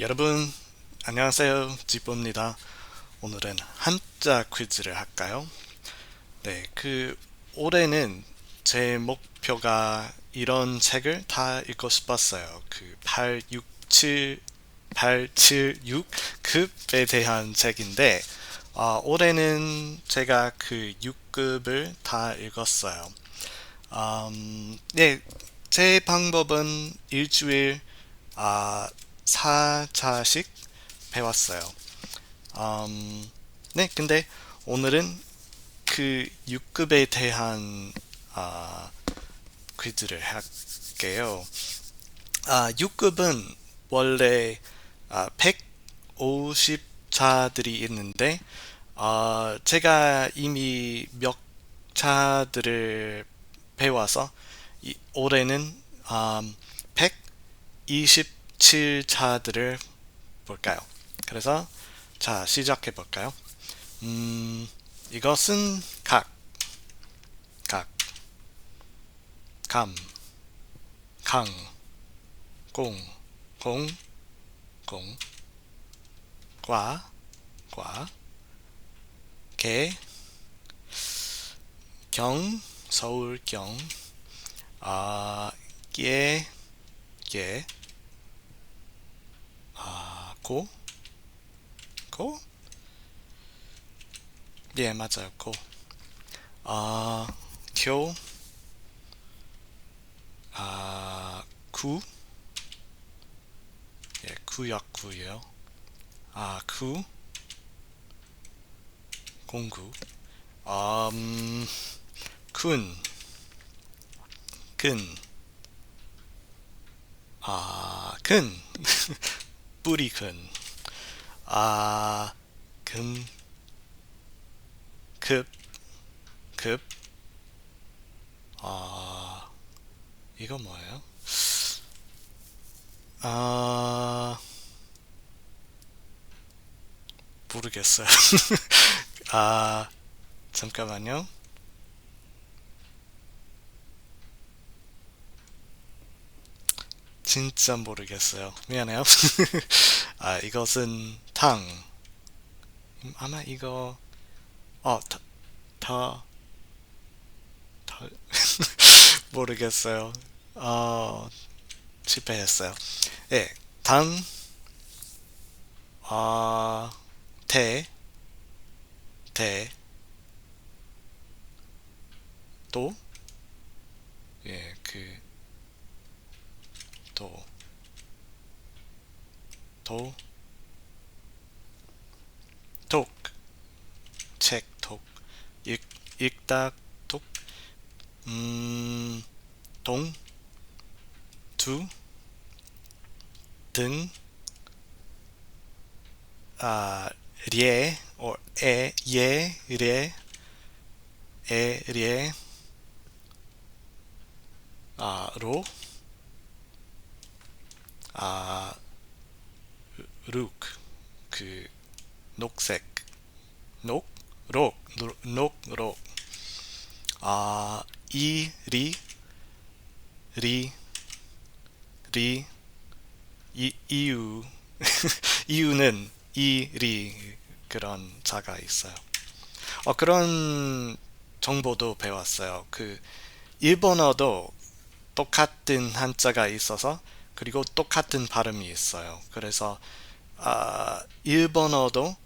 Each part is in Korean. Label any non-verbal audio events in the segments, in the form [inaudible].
여러분 안녕하세요. 지뽀입니다. 오늘은 한자 퀴즈를 할까요? 네 그 올해는 제 목표가 이런 책을 다 읽고 싶었어요. 그 867, 876급에 대한 책인데 어, 올해는 제가 그 6급을 다 읽었어요. 음, 네, 제 방법은 일주일 아, 4차씩 배웠어요. 음, 네, 근데 오늘은 그 6급에 대한 아, 퀴즈를 할게요. 아, 6급은 원래 아, 150차들이 있는데 아, 제가 이미 몇 차들을 배워서 이, 올해는 음, 127차들을 볼까요? 그래서 자 시작해 볼까요? 음, 이것은 각, 각, 감, 강, 공, 공, 공, 과, 과, 개, 경, 서울 경, 아, 예, 예, 아, 고, 고, 예, 맞아요, 고, 아, 교, 아, 구, 예, 구역구요, 아, 구, 공구, 음, 군, 근, 아, 근, [laughs] 뿌리 근, 아, 금, 급, 급, 아, 이거 뭐예요? 아, 모르겠어요. [laughs] 아, 잠깐만요. 진짜 모르겠어요. 미안해요. [laughs] 아, 이것은 탕. 음, 아마 이거, 어, 더, 더, 더, 모르겠어요. 어, 실패했어요. 예, 당, 아, 대, 대, 또, 예, 그, 도, 도, 독, 책, 독, 읽, 읽다, 독, 음, 동, 두, 등, 아, 례, or 에, 예, 례, 에, 례, 아, 로, 아, 룩, 그, 녹색, 녹, 록, 녹, 록, 아, 이, 리, 리, 리, 이, 이유, [laughs] 이유는 이, 리, 그런 자가 있어요. 어, 그런 정보도 배웠어요. 그, 일본어도 똑같은 한자가 있어서 그리고 똑같은 발음이 있어요. 그래서 아, 일본어도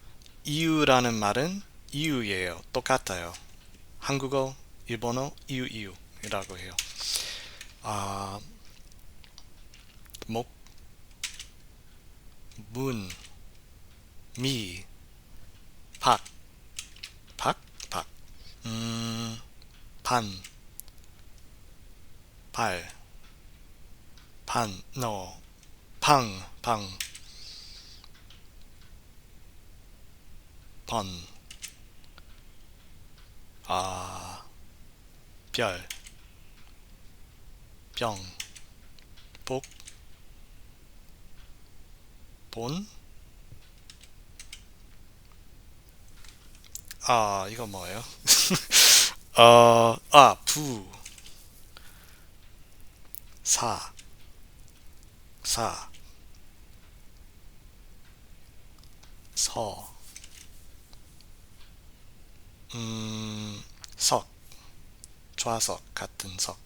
이유라는 말은 이유예요. 똑같아요. 한국어, 일본어, 이유, 이유이라고 해요. 아, 목, 문, 미, 박, 박, 박, 음, 반, 발, 반, no, 방, 방, 번, 아, 별, 병, 복, 본, 아, 이거 뭐예요? [laughs] 어, 아, 부, 사, 사, 서, 음, 석, 좌석 같은 석,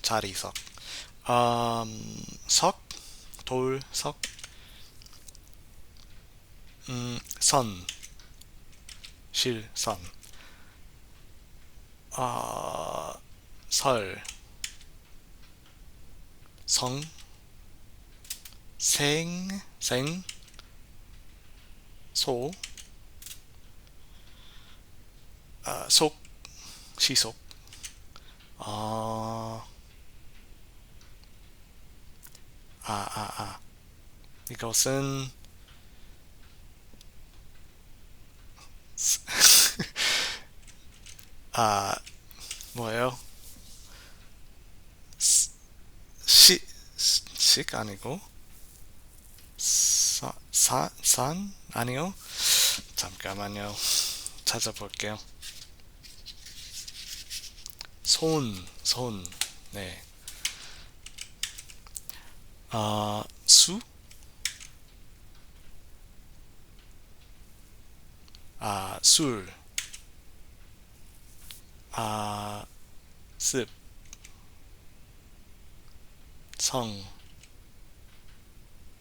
자리석, 음, 석, 돌, 석, 음, 선, 실, 선, 아, 설, 성, 생, 생, 소, 아, 속, 시속, 아, 아, 아, 아. 이것은 [laughs] 아, 뭐예요? 시, 시, 식 아니고 사, 사, 산? 아니요? 잠깐만요. 찾아볼게요. 손, 손, 네. 아, 수? 아, 술. 아, 습. 성.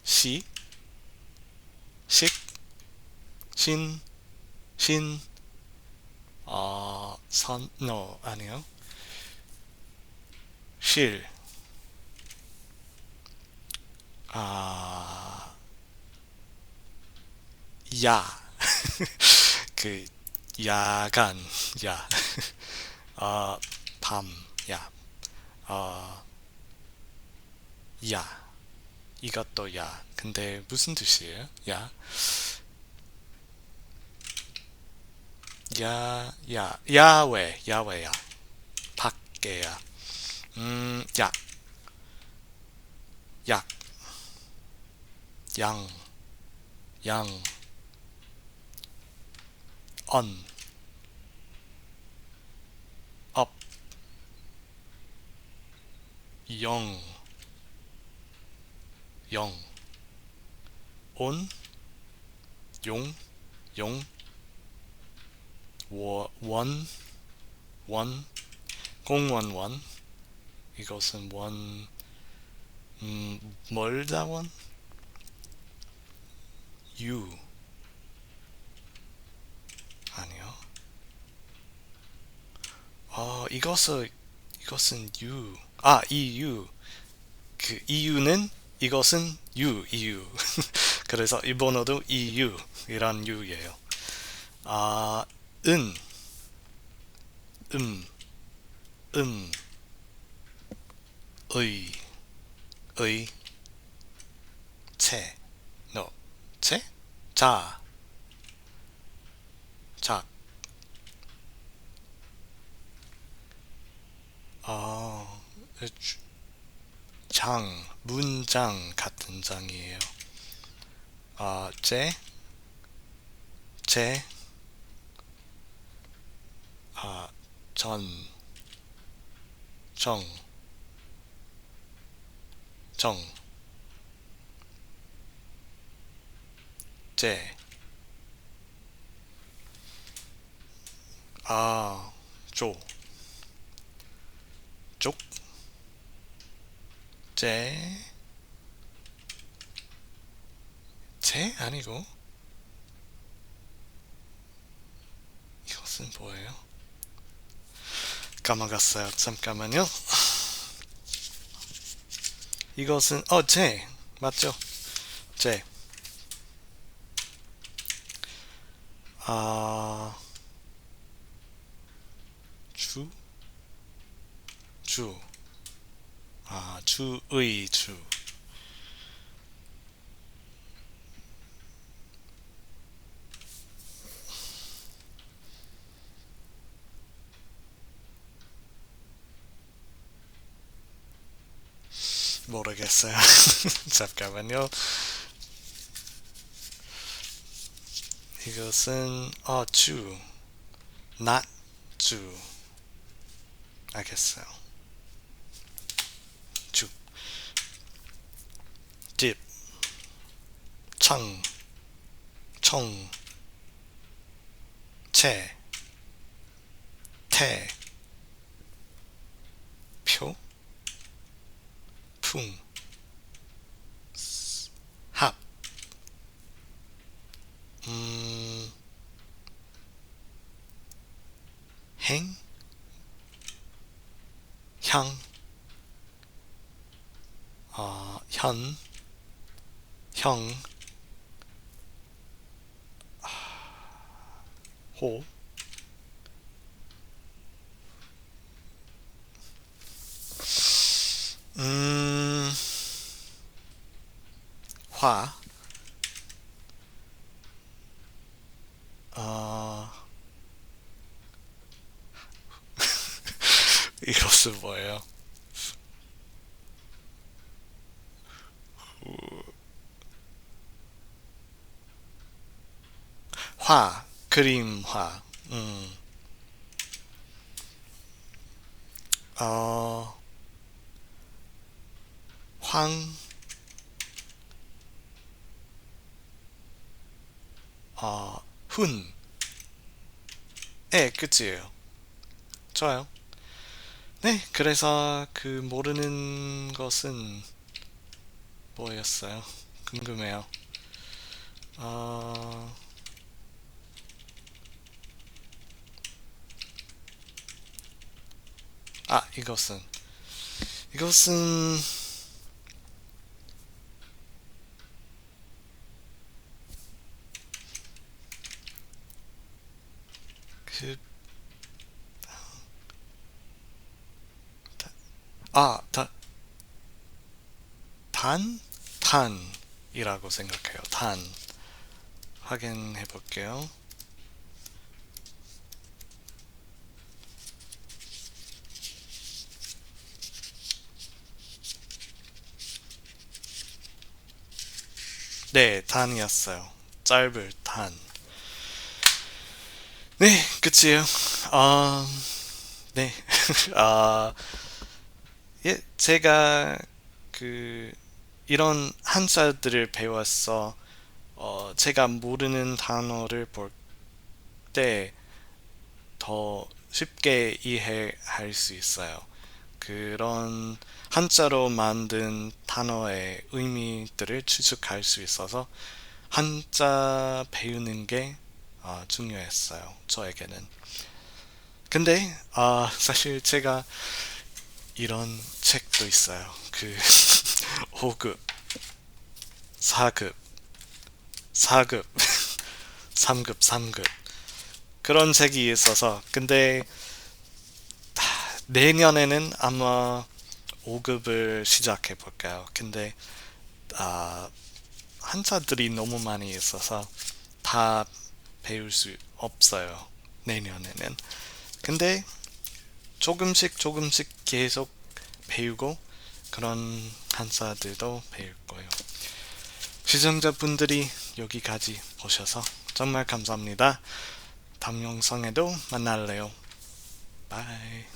시. 식. 신. 신. 아, 선, no, 아니요. 실. 아, 야. [laughs] 그, 야간, 야. 아, [laughs] 밤, 야. 아, 야. 이것도 야. 근데 무슨 뜻이에요? 야. 야, 야, 야외, 야외야. 밖에야. 음, 약. 약. 양. 양. on up 영영 온, 용, 용, 워, 원, 원, 공원 원, 이것은 원, 음, 멀다 원, 유, 아니요. 어, 이것은, 이것은 유. 아, 이유. 그, 이유는, 이것은 유, 이유. [laughs] 그래서 일본어도 이유, 이란 유예요. 아, 은, 음, 음, 의, 의, 채, 너, 채? 자, 작, 아, 주- 장, 문장 같은 장이에요. 아, 제, 제, 아, 전, 정, 정, 제, 아, 조, 쪽, 제, 제 아니고 이것은 뭐예요? 까먹었어요. 잠깐만요. 이것은 어, 제 맞죠? 제. 아, 주, 주. 아, 주의 주. 모르겠어요. 잠깐만요. [laughs] 이것은 어, 주, not 주. 알겠어요. 주, 집, 창, 청, 채, 태, 표, 풍, 스, 합, 음, 행, 향, 어, 현, 형, 호, 음, 화, 어, [laughs] 이것은 뭐예요? 화, 그림화, 음, 어, 황, 어, 훈, 예, 끝이에요. 좋아요. 네, 그래서 그 모르는 것은 뭐였어요? 궁금해요. 어, 아, 이것은 이것은 그 아, 다, 단? 탄이라고 생각해요. 탄. 확인해 볼게요. 네, 단이었어요. 짧을 단. 네, 끝이에요. 아, 네. [laughs] 아, 예, 제가 그 이런 한자들을 배웠어. 어, 제가 모르는 단어를 볼 때 더 쉽게 이해할 수 있어요. 그런 한자로 만든 단어의 의미들을 추측할 수 있어서 한자 배우는 게 어, 중요했어요. 저에게는. 근데 아, 사실 제가 이런 책도 있어요. 그 5급, 4급, 4급, 3급, 3급 그런 책이 있어서 근데 하, 내년에는 아마 5급을 시작해 볼까요? 근데 아, 한자들이 너무 많이 있어서 다 배울 수 없어요. 내년에는. 근데 조금씩 조금씩 계속 배우고 그런 한사들도 배울 거예요. 시청자분들이 여기까지 보셔서 정말 감사합니다. 다음 영상에도 만날래요. 바이.